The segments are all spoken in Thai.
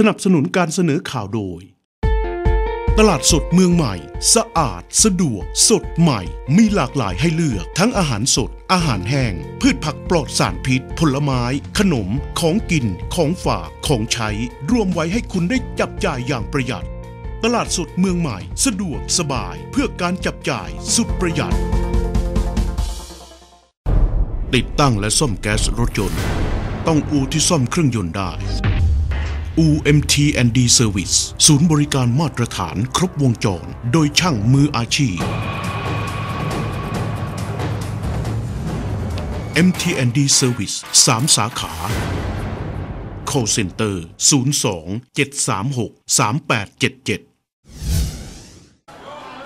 สนับสนุนการเสนอข่าวโดย ตลาดสดเมืองใหม่ สะอาด สะดวก สดใหม่ มีหลากหลายให้เลือก ทั้งอาหารสด อาหารแห้ง พืชผักปลอดสารพิษ ผลไม้ ขนม ของกิน ของฝาก ของใช้ รวมไว้ให้คุณได้จับจ่ายอย่างประหยัด ตลาดสดเมืองใหม่ สะดวกสบาย เพื่อการจับจ่ายสุดประหยัด ติดตั้งและซ่อมแก๊สรถยนต์ ต้องอูที่ซ่อมเครื่องยนต์ได้ UMT&D Service ศูนย์บริการมาตรฐานครบวงจร โดยช่างมืออาชีพ MT&D Service 3 สาขา Call Center 02 736 3877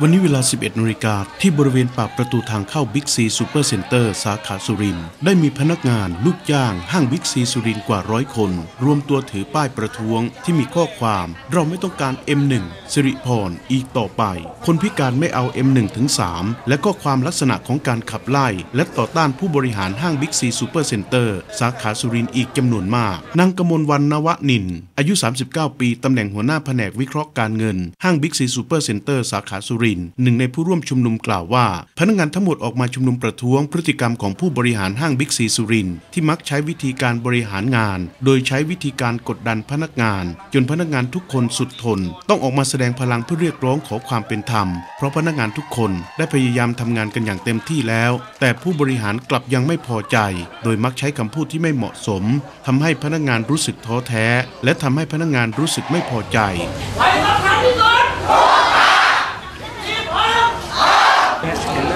วันนี้เวลา 11นาฬิกาที่บริเวณปากประตูทางเข้าบิ๊กซีซูเปอร์เซ็นเตอร์สาขาสุรินได้มีพนักงานลูกจ้างห้างบิ๊กซีสุรินกว่าร้อยคน รวมตัวถือป้ายประท้วงที่มีข้อความ เราไม่ต้องการ M1 สิริพรอีกต่อไป คนพิการไม่เอา M1 ถึง 3 และข้อความลักษณะของการขับไล่ และต่อต้านผู้บริหารห้างบิ๊กซีซูเปอร์เซ็นเตอร์สาขาสุรินอีกจำนวนมากนางกมลวันนวะนิน อายุ 39 ปีตำแหน่งหัวหน้าแผนกวิเคราะห์การเงิน ห้างบิ๊กซีซูเปอร์เซ็นเตอร์สาขาสุรินทร์หนึ่งในผู้ร่วมชุมนุมกล่าวว่า พนักงานทั้งหมดออกมาชุมนุมประท้วงพฤติกรรมของผู้บริหารห้างบิ๊กซีสุรินที่มักใช้วิธีการบริหารงาน โดยใช้วิธีการกดดันพนักงาน จนพนักงานทุกคนสุดทน ต้องออกมาแสดงพลังเพื่อเรียกร้องขอความเป็นธรรม เพราะพนักงานทุกคนได้พยายามทำงานกันอย่างเต็มที่แล้ว แต่ผู้บริหารกลับยังไม่พอใจ โดยมักใช้คำพูดที่ไม่เหมาะสมทำให้พนักงานรู้สึกท้อแท้ และทำให้พนักงานรู้สึกไม่พอใจ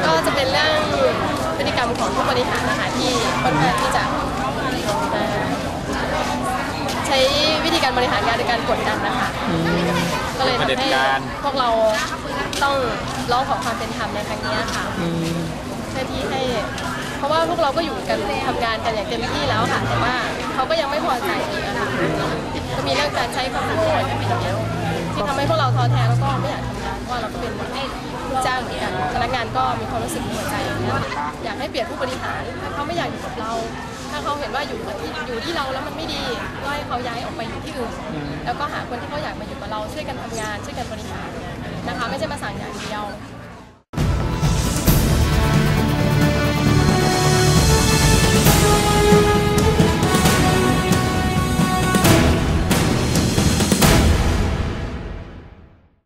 ก็จะเป็นเรื่องพฤติกรรมของผู้บริหารนะคะที่ค่อนข้างที่จะเอ่อใช้วิธี การบริหารงานในการกดดันนะคะ ก็เลยทำให้พวกเราต้องร้องขอความเป็นธรรมในครั้งนี้ค่ะเพื่อที่ให้ เพราะว่าพวกเราก็อยู่กันทำงานกันอย่างเต็มที่แล้วค่ะ แต่ว่าเขาก็ยังไม่พอใจอีกอะค่ะก็มีเรื่องการใช้ความรุนแรงอย่างเงี้ยที่ทำให้พวกเราท้อแท้แล้วก็ไม่อยากทำงานเพราะว่าเราก็เป็นลูกจ้างเหมือนกันพนักงานก็มีความรู้สึกหัวใจอย่างเงี้ยค่ะอยากให้เปลี่ยนผู้บริหารถ้าเขาไม่อยากอยู่กับเราถ้า เขาเห็นว่าอยู่กับที่อยู่ที่เราแล้วมันไม่ดีก็ให้เขาย้ายออกไปอยู่ที่อื่นแล้วก็หาคนที่เขาอยากมาอยู่กับเราช่วยกันทำงานช่วยกันบริหารนะคะ ไม่ใช่มาสั่งอย่างเดียว